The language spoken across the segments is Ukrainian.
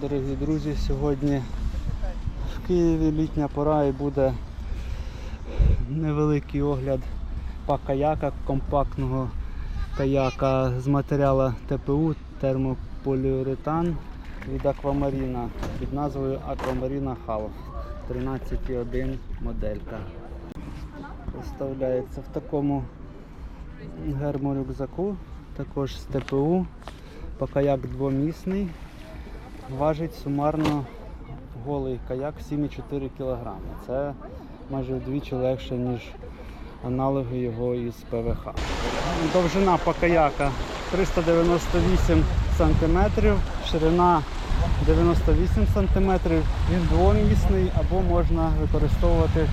Дорогі друзі, сьогодні в Києві літня пора і буде невеликий огляд па каяка, компактного каяка з матеріалу ТПУ термополіуретан від Аквамаріна під назвою Аквамаріна Half 13.1 моделька. Поставляється в такому герморюкзаку, також з ТПУ. Каяк двомісний. Важить сумарно голий каяк 7,4 кг. Це майже вдвічі легше, ніж аналоги його із ПВХ. Довжина по каяка 398 см, ширина 98 см. Він двомісний або можна використовувати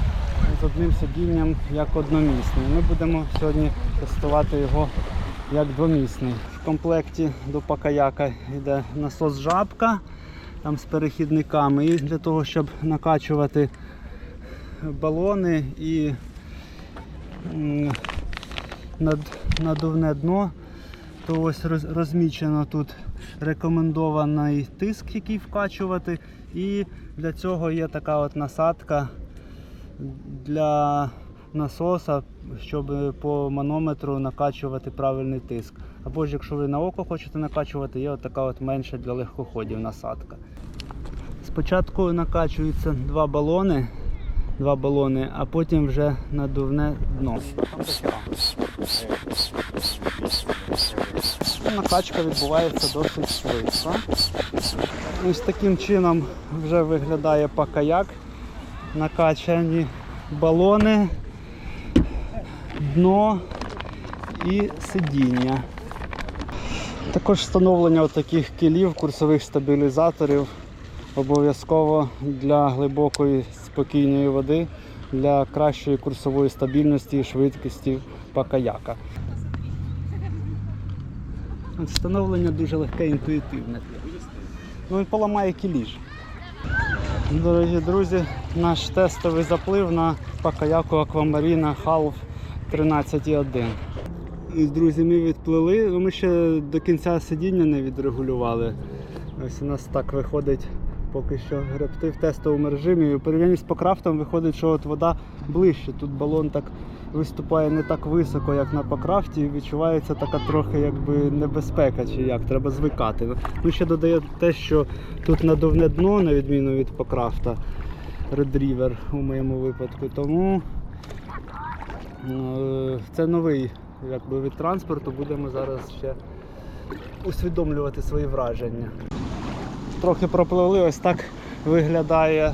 з одним сидінням як одномісний. Ми будемо сьогодні тестувати його як двомісний. Комплекті до пакаяка йде насос жабка там з перехідниками. І для того, щоб накачувати балони і над- надувне дно, то ось розмічено тут рекомендований тиск, який вкачувати. І для цього є така от насадка для насоса, щоб по манометру накачувати правильний тиск. Або ж якщо ви на око хочете накачувати, є така от менша для легкоходів насадка. Спочатку накачуються два балони, два балони, а потім вже надувне дно. Накачка відбувається досить швидко. Ось таким чином вже виглядає пакаяк. Накачані балони, дно і сидіння. Також встановлення таких кілів, курсових стабілізаторів обов'язково для глибокої спокійної води, для кращої курсової стабільності і швидкості пакаяка. Встановлення дуже легке, інтуїтивне. Ну і поламає кіліж. Дорогі друзі, наш тестовий заплив на пакаяку Аквамаріна Half 13.1. Друзі, ми відплили, ну, ми ще до кінця сидіння не відрегулювали. Ось у нас так виходить поки що гребти в тестовому режимі. У порівнянні з покрафтом виходить, що от вода ближче. Тут балон так виступає не так високо, як на покрафті, і відчувається така трохи якби небезпека, чи як, треба звикати. Ну ще додає те, що тут надувне дно, на відміну від покрафта, River у моєму випадку. Тому це новий якби, від транспорту, будемо зараз ще усвідомлювати свої враження. Трохи пропливли, ось так виглядає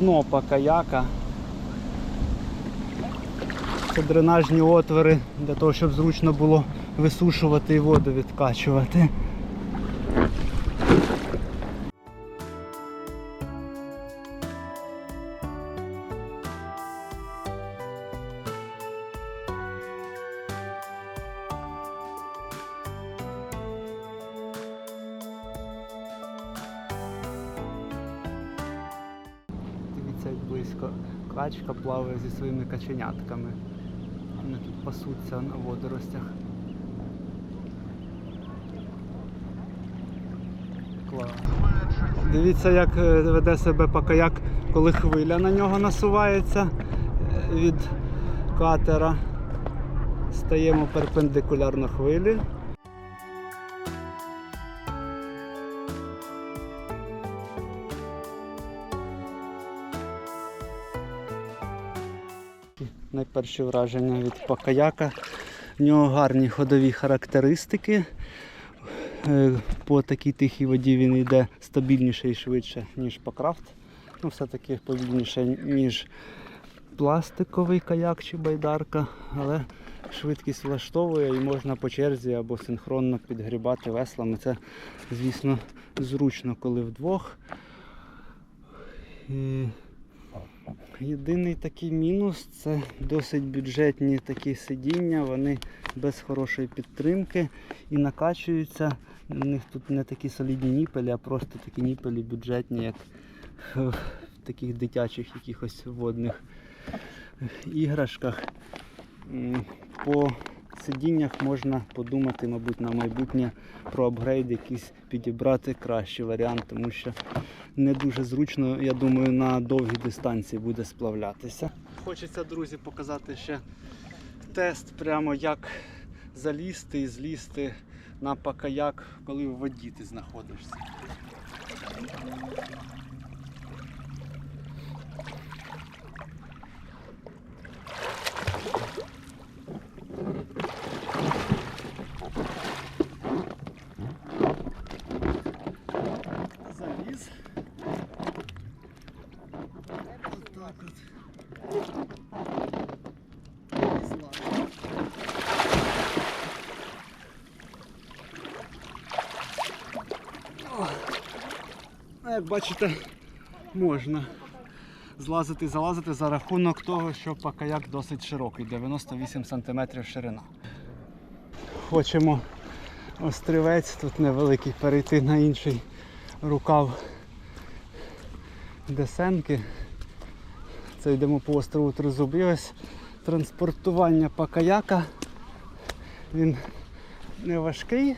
дно пакаяка. Це дренажні отвори для того, щоб зручно було висушувати і воду відкачувати. Качка зі своїми каченятками. Вони тут пасуться на водоростях. Клас. Дивіться, як е, веде себе пакаяк, коли хвиля на нього насувається е, від катера. Стаємо перпендикулярно хвилі. Найперші враження від Пакаяка. В нього гарні ходові характеристики. Е, По такій тихій воді він йде стабільніше і швидше, ніж Пакрафт. Ну, все-таки повільніше, ніж пластиковий каяк чи байдарка, але швидкість влаштовує і можна по черзі або синхронно підгрібати веслами. Це, звісно, зручно, коли вдвох. Єдиний такий мінус це досить бюджетні такі сидіння, вони без хорошої підтримки і накачуються. У них тут не такі солідні ніпелі, а просто такі ніпелі бюджетні, як в таких дитячих якихось водних іграшках. По сидіннях можна подумати, мабуть, на майбутнє про апгрейд, якийсь підібрати кращий варіант, тому що не дуже зручно, я думаю, на довгій дистанції буде сплавлятися. Хочеться, друзі, показати ще тест, прямо як залізти і злізти на пакаяк, коли в воді ти знаходишся. Як бачите, можна злазити, залазити за рахунок того, що пакаяк досить широкий, 98 см ширина. Хочемо острівець, тут невеликий, перейти на інший рукав Десенки. Це йдемо по острову Тризуб. І ось транспортування пакаяка. Він не важкий,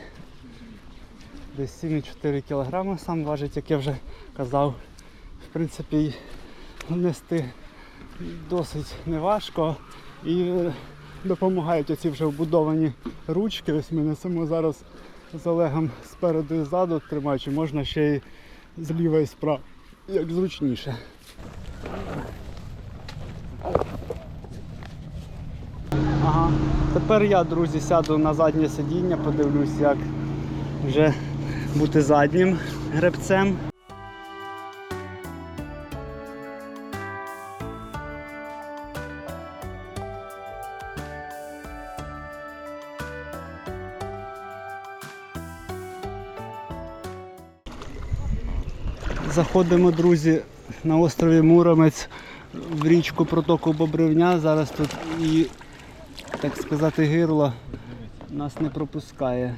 десь 7,4 кг сам важить, як я вже казав. В принципі, нести досить неважко і е, допомагають оці вже вбудовані ручки. Ось ми несемо зараз з Олегом спереду і ззаду тримаючи, можна ще й зліва і справа, як зручніше. Ага. Тепер я, друзі, сяду на заднє сидіння, подивлюсь, як вже бути заднім гребцем. Заходимо, друзі, на острові Муромець в річку протоку Бобривня. Зараз тут і, так сказати, гирло нас не пропускає.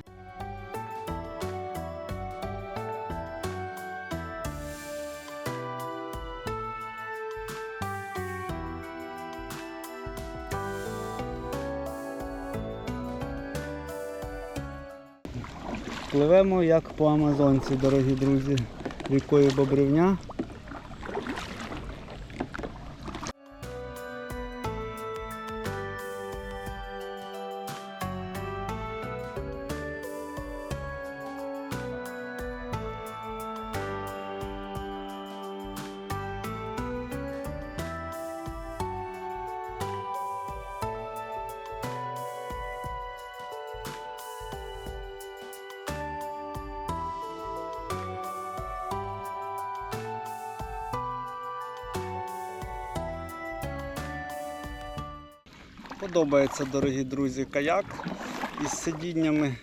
Пливемо як по Амазонці, дорогі друзі, рікою Бобривня. Подобається, дорогі друзі, каяк із сидіннями.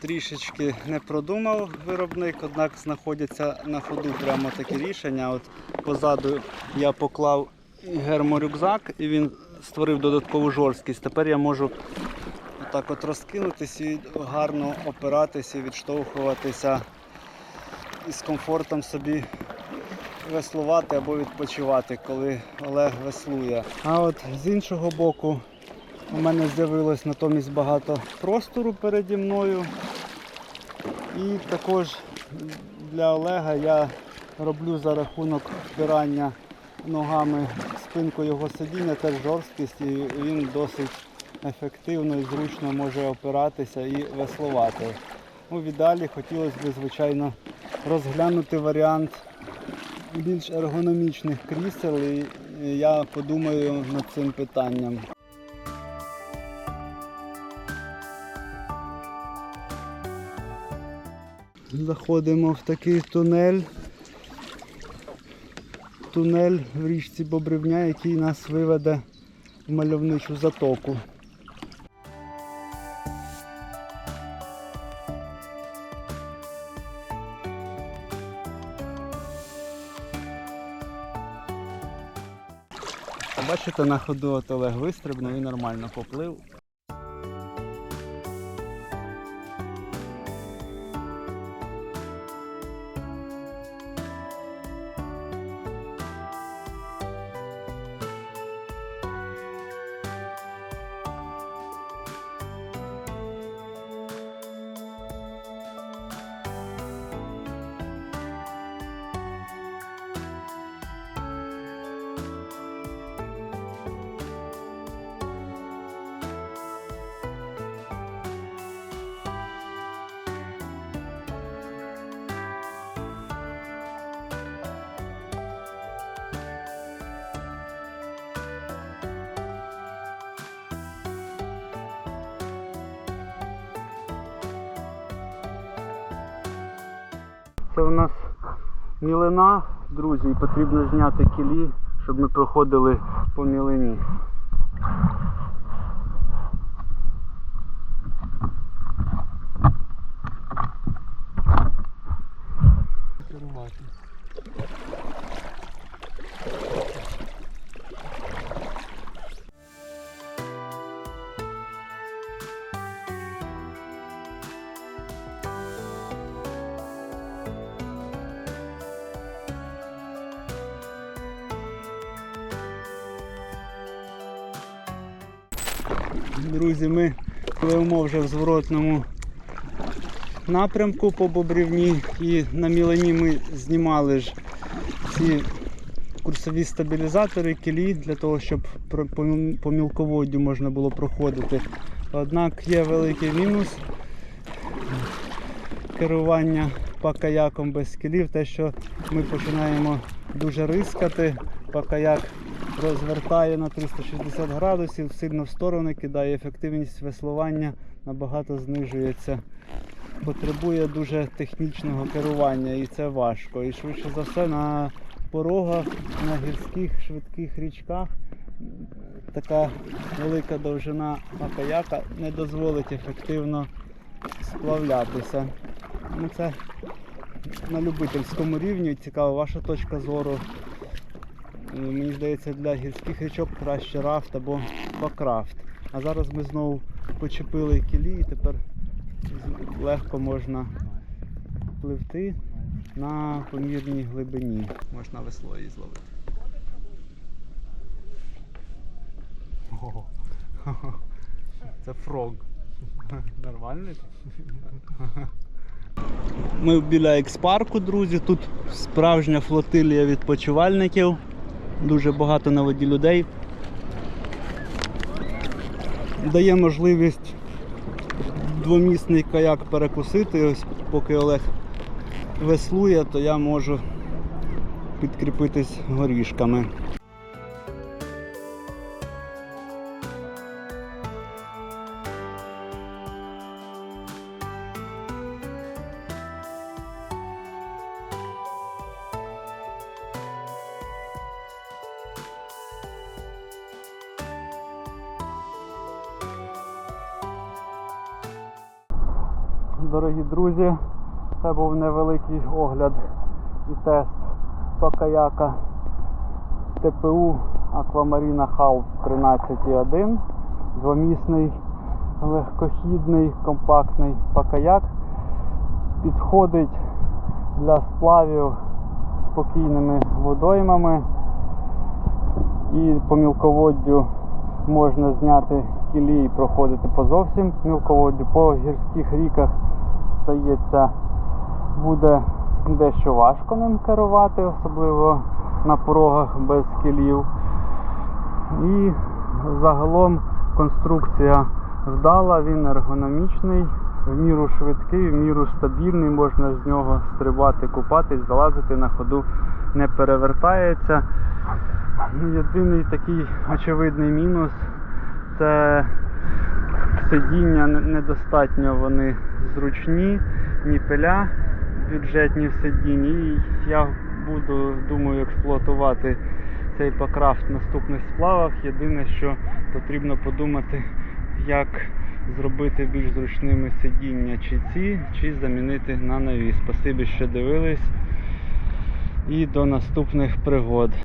Трішечки не продумав виробник, однак знаходяться на ходу прямо такі рішення. От позаду я поклав герморюкзак і він створив додаткову жорсткість. Тепер я можу отак от розкинутися і гарно опиратися відштовхуватися і з комфортом собі веслувати або відпочивати, коли Олег веслує. А от з іншого боку у мене з'явилось натомість багато простору переді мною. І також для Олега я роблю за рахунок впирання ногами спинку його сидіння теж жорсткість і він досить ефективно і зручно може опиратися і веслувати. У віддалі хотілося б, звичайно, розглянути варіант більш ергономічних крісел і я подумаю над цим питанням. Заходимо в такий тунель. Тунель в річці Бобривня, який нас виведе в мальовничу затоку. Бачите, на ходу от Олег вистрибнув і нормально поплив. Це у нас мілина, друзі, і потрібно зняти кілі, щоб ми проходили по мілині. Друзі, ми пливемо вже в зворотному напрямку по Бобрівні і на Мілані ми знімали ж ці курсові стабілізатори, кілі для того, щоб по міл- мілководдю можна було проходити. Однак є великий мінус керування по каяком без кілів, те, що ми починаємо дуже рискати, по каяк розвертає на 360 градусів, сильно в сторони кидає, ефективність веслування набагато знижується. Потребує дуже технічного керування і це важко. І швидше за все на порогах, на гірських швидких річках така велика довжина каяка не дозволить ефективно сплавлятися. Ну, це на любительському рівні. Цікава ваша точка зору. Е, Мені здається, для гірських річок краще рафт або бакрафт. А зараз ми знову почепили кілі і тепер легко можна пливти на помірній глибині. Можна весло її зловити. Ого. Це фрог. Нормальний? Ми біля експарку, друзі. Тут справжня флотилія відпочивальників. Дуже багато на воді людей. Дає можливість двомісний каяк перекусити. Ось поки Олег веслує, то я можу підкріпитись горішками. Друзі, це був невеликий огляд і тест по каяка ТПУ Аквамаріна Халф 13.1. Двомісний, легкохідний, компактний пакаяк. Підходить для сплавів спокійними водоймами і по мілководдю можна зняти кілі і проходити по зовсім мілководдю. По гірських ріках, здається, буде дещо важко ним керувати, особливо на порогах без кілів. І загалом конструкція вдала, він ергономічний, в міру швидкий, в міру стабільний, можна з нього стрибати, купатись, залазити на ходу, не перевертається. Єдиний такий очевидний мінус це сидіння недостатньо вони зручні, ні пиля бюджетні в сидінні. І я буду, думаю, експлуатувати цей покрафт в наступних сплавах. Єдине, що потрібно подумати, як зробити більш зручними сидіння чи ці, чи замінити на нові. Спасибі, що дивились. І до наступних пригод.